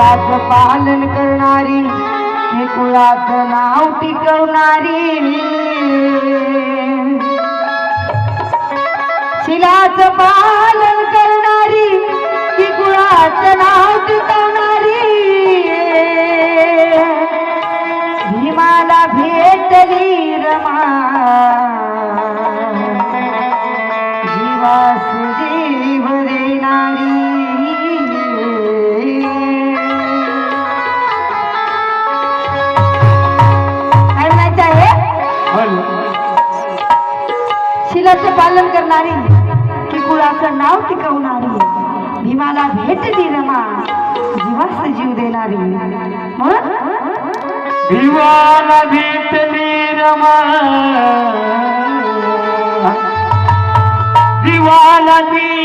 वेदाच पालन करणारी हे कुळाचं नाव टिकवणारी. शिलाच पालन करणारी ही कुळाचं नाव वचनाचे पालन करणारी त्रिकुळाचं नाव टिकवणारी भीमाला भेट दि रमा जीवास जीव देणारी. भीमाला भेट दि रमा जीवाला दे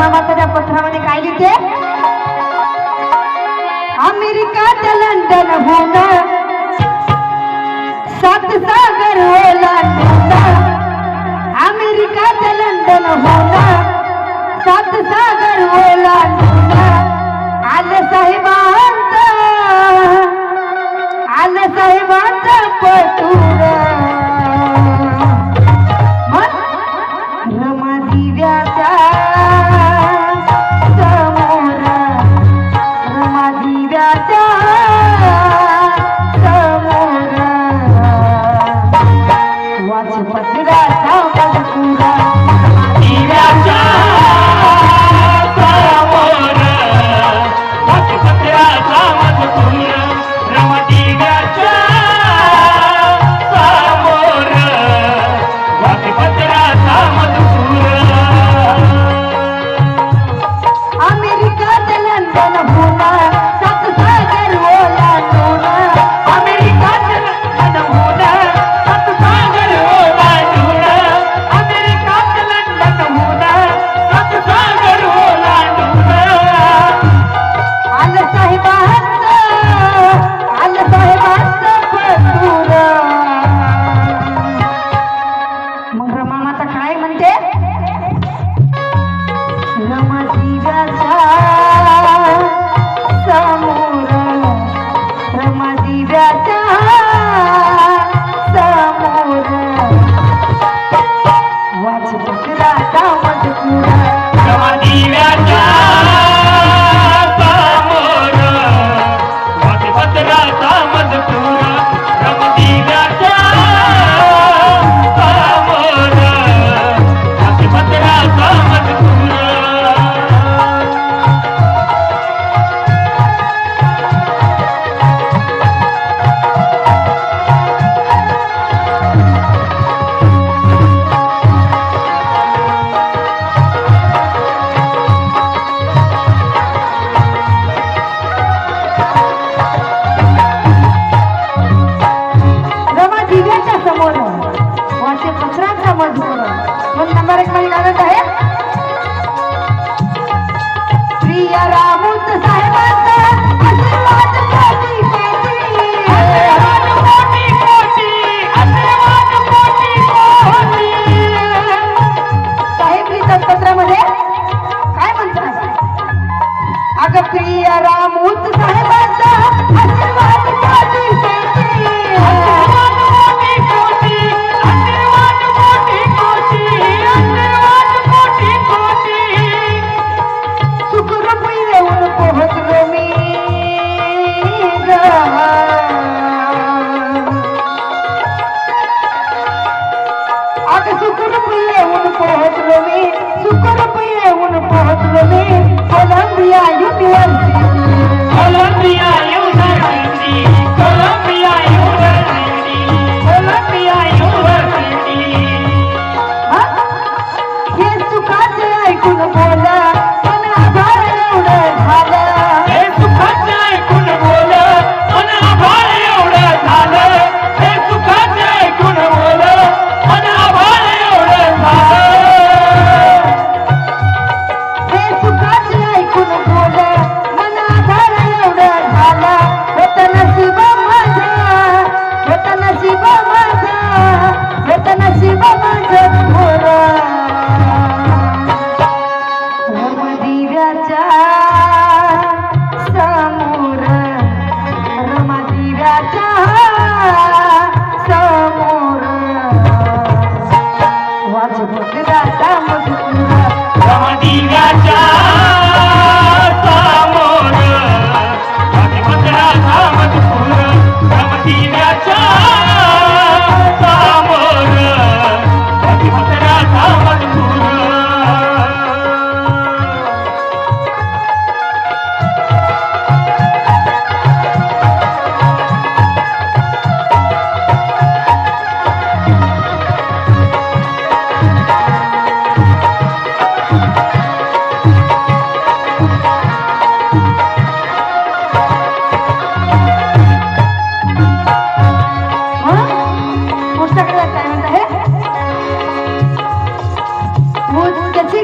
बाबासाहेब पत्रामध्ये काय लिहिते? अमेरिका ते लंडन होऊन सात सागर ओलांडून अमेरिका ते लंडन होऊन सात सागर ओलांडून आलं साहेबांत आलं साहेबांत पण Cá. রাজা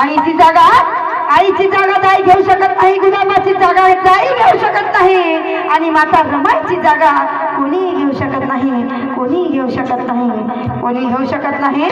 आईची जागा आईची जागा ताई घेऊ शकत नाही गुलाबाची जागा जाई घेऊ शकत नाही. आणि माता रमाईची जागा कोणीही घेऊ शकत नाही कोणी घेऊ शकत नाही कोणी घेऊ शकत नाही.